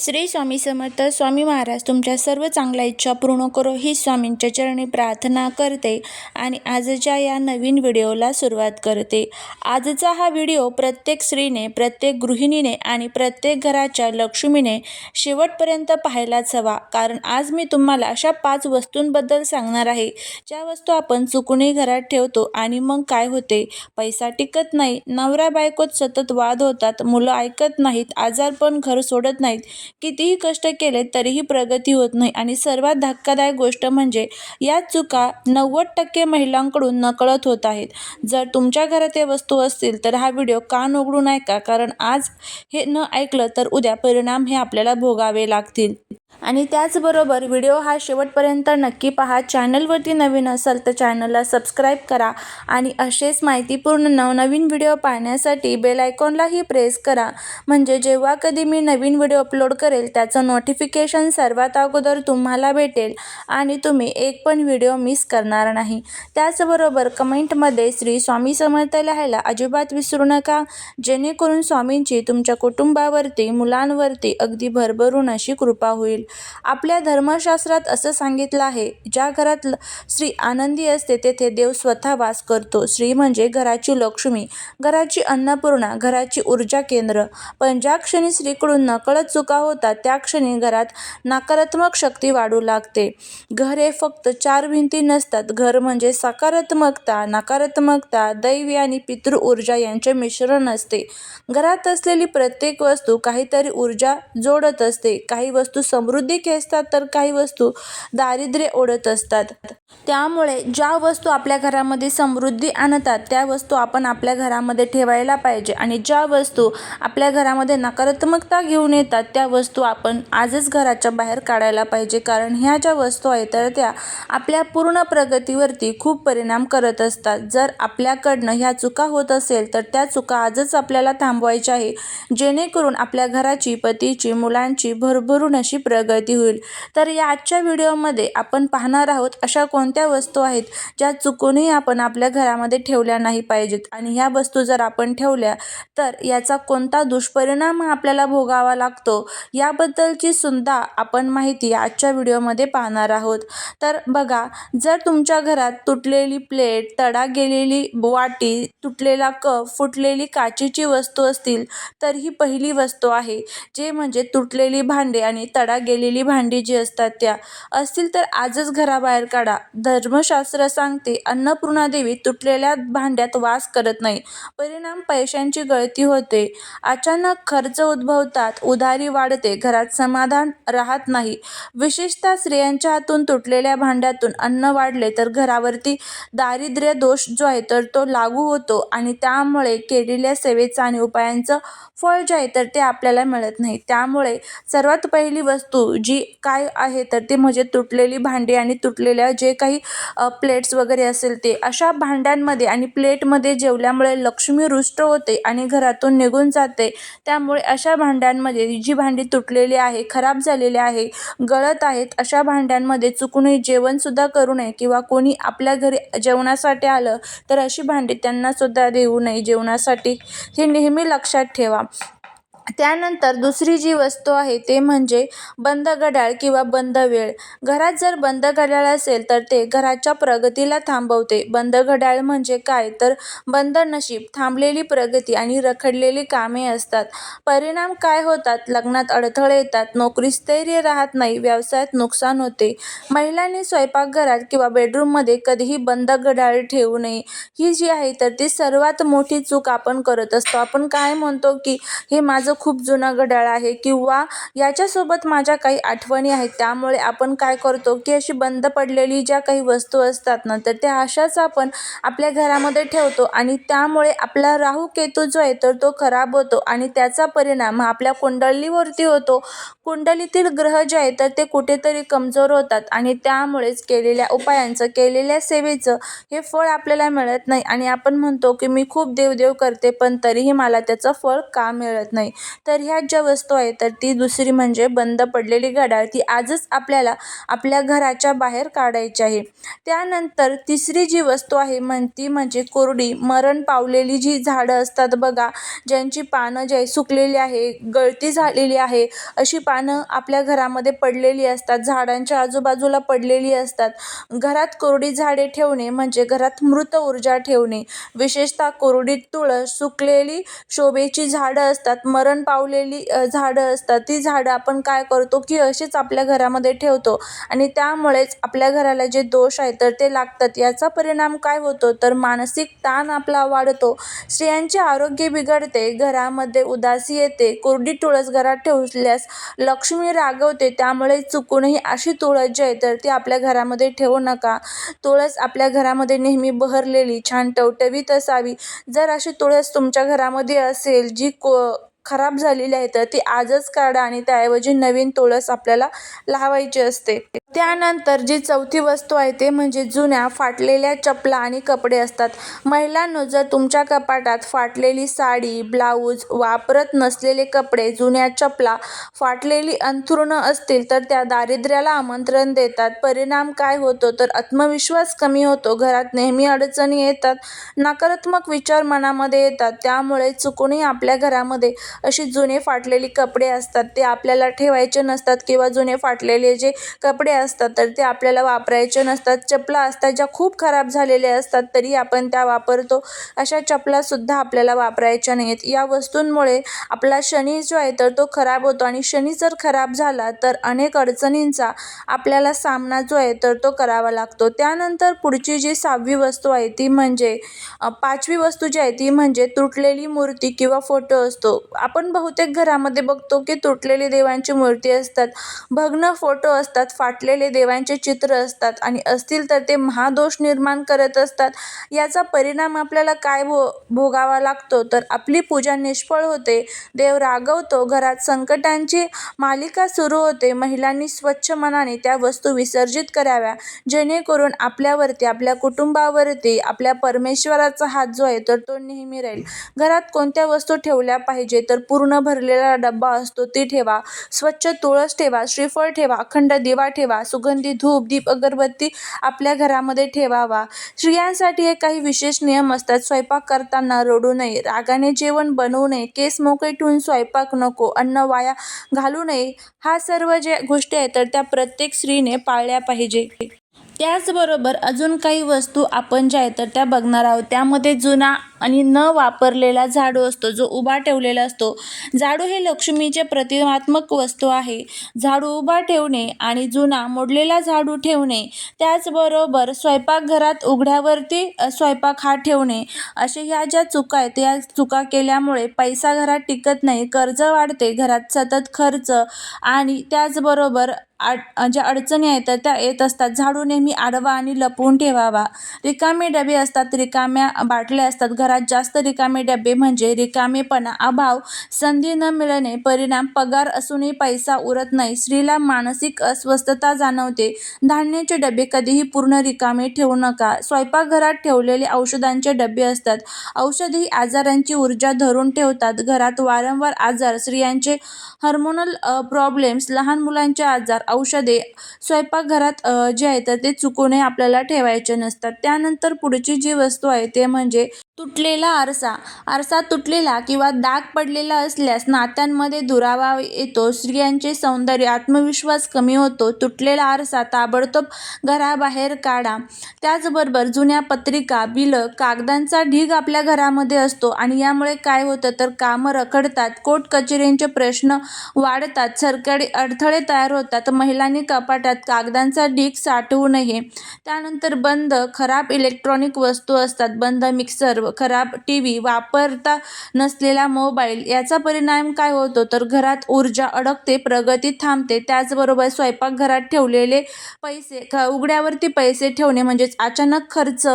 श्री स्वामी समर्थ स्वामी महाराज तुमच्या सर्व चांगल्या इच्छा पूर्ण करो ही स्वामींच्या चरणी प्रार्थना करते आणि आजच्या या नवीन व्हिडिओला सुरुवात करते. आजचा हा व्हिडिओ प्रत्येक स्त्रीने प्रत्येक गृहिणीने आणि प्रत्येक घराच्या लक्ष्मीने शेवटपर्यंत पाहायलाच हवा. कारण आज मी तुम्हाला अशा पाच वस्तूंबद्दल सांगणार आहे. ज्या वस्तू आपण चुकूनही घरात ठेवतो आणि मग काय होते? पैसा टिकत नाही नवरा बायकोत सतत वाद होतात मुलं ऐकत नाहीत आजारपण घर सोडत नाहीत कितीही कष्ट केले तरीही प्रगती होत नाही. आणि सर्वात धक्कादायक गोष्ट म्हणजे या चुका नव्वद टक्के महिलांकडून नकळत होत आहेत. जर तुमच्या घरात या वस्तू असतील तर हा व्हिडिओ कान उघडून ऐका कारण आज हे न ऐकलं तर उद्या परिणाम हे आपल्याला भोगावे लागतील. आणि त्याचबरोबर व्हिडिओ हा शेवटपर्यंत नक्की पहा. चॅनलवरती नवीन असाल तर चॅनलला सबस्क्राईब करा आणि असेच माहितीपूर्ण नवनवीन व्हिडिओ पाहण्यासाठी बेल आयकॉनलाही प्रेस करा. म्हणजे जेव्हा कधी मी नवीन व्हिडिओ अपलोड करेल त्याचं नोटिफिकेशन सर्वात अगोदर तुम्हाला भेटेल आणि तुम्ही एक पण व्हिडिओ मिस करणार नाही. त्याचबरोबर कमेंटमध्ये श्री स्वामी समर्थ लिहायला अजिबात विसरू नका. जेणेकरून स्वामींची तुमच्या कुटुंबावरती मुलांवरती अगदी भरभरून अशी कृपा होईल. आपल्या धर्मशास्त्रात असं सांगितलं आहे ज्या घरात ल- स्त्री आनंदी असते तेथे देव स्वतः वास करतो. स्त्री म्हणजे घराची लक्ष्मी घराची अन्नपूर्णा घराची ऊर्जा केंद्र. पण ज्या क्षणी स्त्रीकडून नकळत चुका होतात त्या क्षणी घरात नकारात्मक शक्ती वाढू लागते. घर हे फक्त चार भिंती नसतात. घर म्हणजे सकारात्मकता नकारात्मकता दैवी आणि पितृ ऊर्जा यांचे मिश्रण असते. घरात असलेली प्रत्येक वस्तू काहीतरी ऊर्जा जोडत असते. काही वस्तू सम समृद्धी खेचतात तर काही वस्तू दारिद्र्य ओढत असतात. त्यामुळे ज्या वस्तू आपल्या घरामध्ये समृद्धी आणतात त्या वस्तू आपण आपल्या घरामध्ये ठेवायला पाहिजे. आणि ज्या वस्तू आपल्या घरामध्ये नकारात्मकता घेऊन येतात त्या वस्तू आपण आजच घराच्या बाहेर काढायला पाहिजे. कारण ह्या ज्या वस्तू आहेत तर त्या आपल्या पूर्ण प्रगतीवरती खूप परिणाम करत असतात. जर आपल्याकडनं ह्या चुका होत असेल तर त्या चुका आजच आपल्याला थांबवायच्या आहे जेणेकरून आपल्या घराची पतीची मुलांची भरभरून अशी प्रगती होईल. तर या आजच्या व्हिडिओमध्ये आपण पाहणार आहोत अशा कोणत्या वस्तू आहेत ज्या चुकूनही आपण आपल्या घरामध्ये ठेवल्या नाही पाहिजेत? आणि ह्या वस्तू जर आपण ठेवल्या तर याचा कोणता दुष्परिणाम आपल्याला भोगावा लागतो? याबद्दलची सुद्धा आपण माहिती आजच्या व्हिडिओमध्ये पाहणार आहोत. तर बघा जर तुमच्या घरात तुटलेली प्लेट तडा गेलेली वाटी तुटलेला कप फुटलेली काचेची वस्तू असतील तर ही पहिली वस्तू आहे जे म्हणजे तुटलेली भांडे आणि तडा गेलेली भांडी जी असतात त्या असतील तर आजच घराबाहेर काढा. धर्मशास्त्र सांगते अन्नपूर्णा देवी तुटलेल्या भांड्यात वास करत नाही. परिणाम पैशांची गळती होते. अचानक खर्च उद्भवतात उधारी वाढते घरात समाधान राहत नाही. विशेषतः स्त्रियांच्या हातून तुटलेल्या भांड्यातून अन्न वाढले तर घरावरती दारिद्र्य दोष जो आहे तर तो लागू होतो आणि त्यामुळे केलेल्या सेवेचं आणि उपायांचं फळ जे आहे तर ते आपल्याला मिळत नाही. त्यामुळे सर्वात पहिली वस्तू जी काय आहे तर ती म्हणजे तुटलेली भांडी आणि तुटलेल्या जे काही प्लेट्स वगैरे असेल ते अशा भांड्यांमध्ये आणि प्लेटमध्ये जेवल्यामुळे लक्ष्मी रुष्ट होते आणि घरातून निघून जाते. त्यामुळे अशा भांड्यांमध्ये जी भांडी तुटलेली आहे खराब झालेली आहे गळत आहेत अशा भांड्यांमध्ये चुकूनही जेवणसुद्धा करू नये किंवा कोणी आपल्या घरी जेवणासाठी आलं तर अशी भांडी त्यांनासुद्धा देऊ नये जेवणासाठी. हे नेहमी लक्षात ठेवा. त्यानंतर दुसरी जी वस्तू आहे ते म्हणजे बंद घड्याळ किंवा बंद वेळ. घरात जर बंद घड्याळ असेल तर ते घराच्या प्रगतीला थांबवते. बंद घड्याळ म्हणजे काय? तर बंद नशीब थांबलेली प्रगती आणि रखडलेली कामे असतात. परिणाम काय होतात? लग्नात अडथळे येतात नोकरी स्थैर्य राहत नाही व्यवसायात नुकसान होते. महिलांनी स्वयंपाकघरात किंवा बेडरूममध्ये कधीही बंद घड्याळ ठेवू नये. ही जी आहे तर ती सर्वात मोठी चूक आपण करत असतो. आपण काय म्हणतो की हे माझं खूप जुना घड्याळ आहे किंवा याच्यासोबत माझ्या काही आठवणी आहेत. त्यामुळे आपण काय करतो की अशी बंद पडलेली ज्या काही वस्तू असतात ना तर त्या अशाच आपण आपल्या घरामध्ये ठेवतो आणि त्यामुळे आपला राहू केतू जो आहे तर तो खराब होतो आणि त्याचा परिणाम हा आपल्या कुंडलीवरती होतो. कुंडलीतील ग्रह जे आहे तर ते कुठेतरी कमजोर होतात आणि त्यामुळेच केलेल्या उपायांचं केलेल्या सेवेचं हे फळ आपल्याला मिळत नाही. आणि आपण म्हणतो की मी खूप देवदेव करते पण तरीही मला त्याचं फळ का मिळत नाही? तर ह्या ज्या वस्तू आहेत तर ती दुसरी म्हणजे बंद पडलेली घड्याळ. ती आजच आपल्याला आपल्या घराच्या बाहेर काढायची आहे. त्यानंतर तिसरी जी वस्तू आहे म्हण ती म्हणजे कोरडी. मरण पावलेली जी झाडं असतात बघा ज्यांची पानं जी आहे सुकलेली आहे गळती झालेली आहे अशी पानं आपल्या घरामध्ये पडलेली असतात झाडांच्या आजूबाजूला पडलेली असतात. घरात कोरडी झाडे ठेवणे म्हणजे घरात मृत ऊर्जा ठेवणे. विशेषतः कोरडी तुळस सुकलेली शोभेची झाडं असतात मरण पावलेली झाडं असतात. ती झाडं आपण काय करतो की अशीच आपल्या घरामध्ये ठेवतो आणि त्यामुळेच आपल्या घराला जे दोष आहेत तर ते लागतात. याचा परिणाम काय होतो? तर मानसिक ताण आपला वाढतो. स्त्रियांचे आरोग्य बिघडते घरामध्ये उदासी येते. कोरडी तुळस घरात ठेवल्यास लक्ष्मी रागवते त्यामुळे चुकूनही अशी तुळस जी आहे तर ती आपल्या घरामध्ये ठेवू नका. तुळस आपल्या घरामध्ये नेहमी बहरलेली छान टवटवीत असावी. जर अशी तुळस तुमच्या घरामध्ये असेल जी को खराब झालेली आहे तर ती आजच काढा आणि त्याऐवजी नवीन तुळस आपल्याला लावायची असते. त्यानंतर जी चौथी वस्तू आहे ते म्हणजे जुन्या फाटलेल्या चपला आणि कपडे असतात. महिलांनो जर तुमच्या कपाटात फाटलेली साडी ब्लाऊज वापरत नसलेले कपडे जुन्या चपला फाटलेली अंथरुणं असतील तर त्या दारिद्र्याला आमंत्रण देतात. परिणाम काय होतो? तर आत्मविश्वास कमी होतो. घरात नेहमी अडचणी येतात. नकारात्मक विचार मनामध्ये येतात. त्यामुळे चुकूनही आपल्या घरामध्ये अशी जुने फाटलेली कपडे असतात ते आपल्याला ठेवायचे नसतात किंवा जुने फाटलेले जे कपडे असतात तर ते आपल्याला वापरायचे नसतात. चपला असतात ज्या खूप खराब झालेल्या असतात तरी आपण त्या वापरतो. अशा चपलासुद्धा आपल्याला वापरायच्या नाहीत. या वस्तूंमुळे आपला शनी जो आहे तर तो खराब होतो आणि शनी जर खराब झाला तर अनेक अडचणींचा आपल्याला सामना जो आहे तर तो करावा लागतो. त्यानंतर पुढची जी सहावी वस्तू आहे ती म्हणजे पाचवी वस्तू जी आहे ती म्हणजे तुटलेली मूर्ती किंवा फोटो असतो. आपण बहुतेक घरामध्ये बघतो की तुटलेली देवांची मूर्ती असतात भग्न फोटो असतात फाटलेले देवांचे चित्र असतात आणि असतील तर ते महादोष निर्माण करत असतात. याचा परिणाम आपल्याला काय भो भोगावा लागतो? तर आपली पूजा निष्फळ होते. देव रागवतो. घरात संकटांची मालिका सुरू होते. महिलांनी स्वच्छ मनाने त्या वस्तू विसर्जित कराव्या. जेणेकरून आपल्यावरती आपल्या कुटुंबावरती आपल्या परमेश्वराचा हात जो आहे तर तो नेहमी राहील. घरात कोणत्या वस्तू ठेवल्या पाहिजेत तर पूर्ण भरलेला डब्बा असतो ती ठेवा. स्वच्छ तुळस ठेवा श्रीफळ ठेवा अखंड दिवा ठेवा सुगंधी धूप दीप अगरबत्ती आपल्या घरामध्ये ठेवावा. स्त्रियांसाठी हे काही विशेष नियम असतात. स्वयंपाक करताना रडू नये रागाने जेवण बनवू नये केस मोकळे ठेवून स्वयंपाक नको अन्न वाया घालू नये. हा सर्व ज्या गोष्टी आहेत तर त्या प्रत्येक स्त्रीने पाळल्या पाहिजे. त्याचबरोबर अजून काही वस्तू आपण ज्या आहेत तर त्या बघणार आहोत. त्यामध्ये जुना आणि न वापरलेला झाडू असतो जो उभा ठेवलेला असतो. झाडू हे लक्ष्मीचे प्रतिमात्मक वस्तू आहे. झाडू उभा ठेवणे आणि जुना मोडलेला झाडू ठेवणे त्याचबरोबर स्वयंपाकघरात उघड्यावरती स्वयंपाक हा ठेवणे असे ह्या ज्या चुका आहेत या चुका केल्यामुळे पैसा घरात टिकत नाही कर्ज वाढते घरात सतत खर्च आणि त्याचबरोबर आड ज्या अडचणी येतात त्या येत असतात. झाडू नेहमी आडवा आणि लपवून ठेवावा. रिकामे डबे असतात रिकाम्या बाटल्या असतात. घरात जास्त रिकामे डबे म्हणजे रिकामेपणा अभाव संधी न मिळणे परिणाम पगार असूनही पैसा उरत नाही. स्त्रीला मानसिक अस्वस्थता जाणवते. धान्याचे डबे कधीही पूर्ण रिकामे ठेवू नका. स्वयंपाकघरात ठेवलेले औषधांचे डबे असतात. औषधही आजारांची ऊर्जा धरून ठेवतात. घरात वारंवार आजार स्त्रियांचे हार्मोनल प्रॉब्लेम्स लहान मुलांचे आजार औषधे स्वयंपाकघरात जे आहे तर ते चुकूनही आपल्याला ठेवायचे नसतात. त्यानंतर पुढची जी वस्तू आहे ते म्हणजे तुटलेला आरसा. आरसा तुटलेला किंवा दाग पडलेला असल्यास नात्यांमध्ये दुरावा येतो स्त्रियांचे सौंदर्य आत्मविश्वास कमी होतो तुटलेला आरसा ताबडतोब घराबाहेर काढा. त्याचबरोबर जुन्या पत्रिका बिलं कागदांचा ढीग आपल्या घरामध्ये असतो आणि यामुळे काय होतं तर कामं रखडतात कोर्ट कचेरींचे प्रश्न वाढतात सरकारी अडथळे तयार होतात महिलांनी कपाटात कागदांचा ढीग साठवू नये. त्यानंतर बंद खराब इलेक्ट्रॉनिक वस्तू असतात बंद मिक्सर खराब टी व्ही वापरता नसलेला मोबाईल याचा परिणाम काय होतो? तर घरात ऊर्जा अडकते प्रगती थांबते. त्याचबरोबर स्वयंपाकघरात ठेवलेले पैसे ख उघड्यावरती पैसे ठेवणे म्हणजेच अचानक खर्च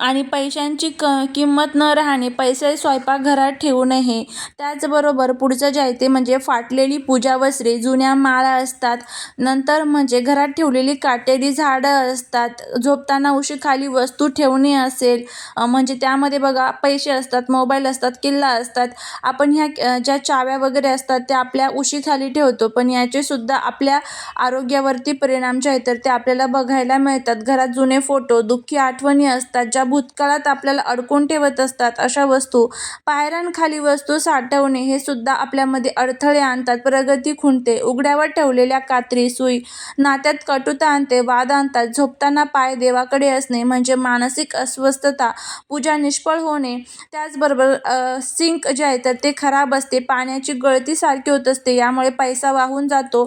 आणि पैशांची क किंमत न राहणे पैसे स्वयंपाकघरात ठेवू नये. त्याचबरोबर पुढचं जे आहे ते म्हणजे फाटलेली पूजा वस्त्रे जुन्या माळा असतात. नंतर म्हणजे घरात ठेवलेली काटेरी झाडं असतात. झोपताना उशीखाली वस्तू ठेवणे असेल. म्हणजे त्यामध्ये बघा पैसे असतात मोबाईल असतात किल्ला असतात. आपण ह्या ज्या चाव्या वगैरे असतात त्या आपल्या उशीखाली ठेवतो. पण याचेसुद्धा आपल्या आरोग्यावरती परिणाम जे आहेत तर ते आपल्याला बघायला मिळतात. घरात जुने फोटो दुःखी आठवणी असतात ज्या भूतकाळात आपल्याला अडकून ठेवत असतात. अशा वस्तू पायऱ्यांखाली वस्तू साठवणे हे सुद्धा आपल्यामध्ये अडथळे आणतात. प्रगती खुंटते उघड्यावर ठेवलेल्या कात्री सुई नात्यात कटुता आणते वाद आणतात. झोपताना पाय देवाकडे असणे म्हणजे मानसिक अस्वस्थता पूजा निष्फळ होणे. त्याचबरोबर सिंक जे आहे तर ते खराब असते. पाण्याची गळती सारखी होत असते. यामुळे पैसा वाहून जातो.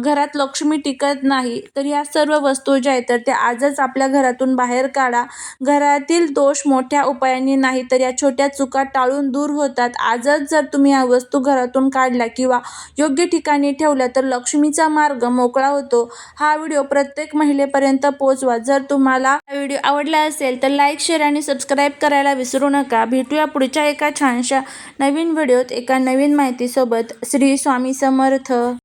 घरात लक्ष्मी टिकत नाही. तर या सर्व वस्तू ज्या आहेत तर त्या आजच आपल्या घरातून बाहेर काढा. घरात घरातील दोष मोठ्या उपायांनी नाही तर या छोट्या चुका टाळून दूर होतात. आजच जर तुम्ही या वस्तू घरातून काढल्या किंवा योग्य ठिकाणी ठेवल्या तर लक्ष्मीचा मार्ग मोकळा होतो. हा व्हिडिओ प्रत्येक महिलेपर्यंत पोहोचवा जर तुम्हाला हा व्हिडिओ आवडला असेल तर लाईक शेअर आणि सबस्क्राईब करायला विसरू नका. भेटूया पुढच्या एका छानशा नवीन व्हिडिओत एका नवीन माहितीसोबत. श्री स्वामी समर्थ.